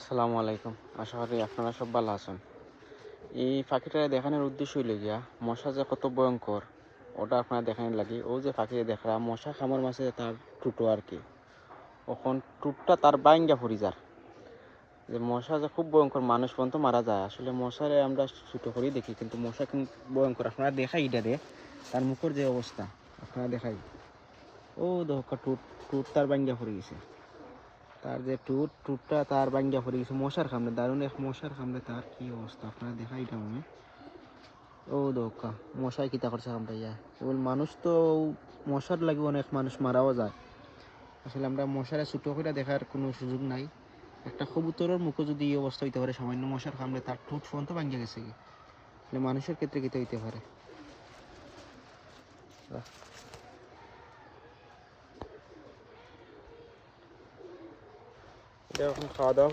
আসসালামু আলাইকুম। আশা করি আপনারা সব ভালো আছেন। এই পাখিটা দেখানোর উদ্দেশ্য হইলে গিয়া, মশা যে কত ভয়ঙ্কর, ওটা আপনারা দেখানোর লাগে। ও যে পাখিটা দেখা মশা খামার মাঝে তার টুটো আর কি। ওখন টুটটা তার বাইঙ্গা পড়ি যার যে মশা যে খুব ভয়ঙ্কর, মানুষ পর্যন্ত মারা যায়। আসলে মশারে আমরা ছোটো করেই দেখি, কিন্তু মশা কিন্তু ভয়ঙ্কর। আপনারা দেখাই এটা দে তার মুখের যে অবস্থা, আপনারা দেখাই। ও দেখা টুট টুট তার বাইঙ্গা পড়ে গেছে। তার যে টুট, টুটটা তার বাঙ্গিয়া পড়ে গেছে, মশার খামড়ে দারুণ এক মশার খামড়ে তার কি অবস্থা? আপনারা দেখাই এটা মনে ও দোকা মশাই কিতা করছে কামড়াইয়া। কেবল মানুষ তো মশার লাগে অনেক মানুষ মারাও যায়। আসলে আমরা মশারে ছোটো করে দেখার কোনো সুযোগ নাই। একটা কবুতরের মুখে যদি এই অবস্থা হইতে পারে, সামান্য মশার কামড়ে তার ঠোঁট ফোন তো ভাঙ্গিয়া গেছে কি? মানুষের ক্ষেত্রে কিতা হইতে পারে বাহ। এটা এখন খাওয়া দাওয়া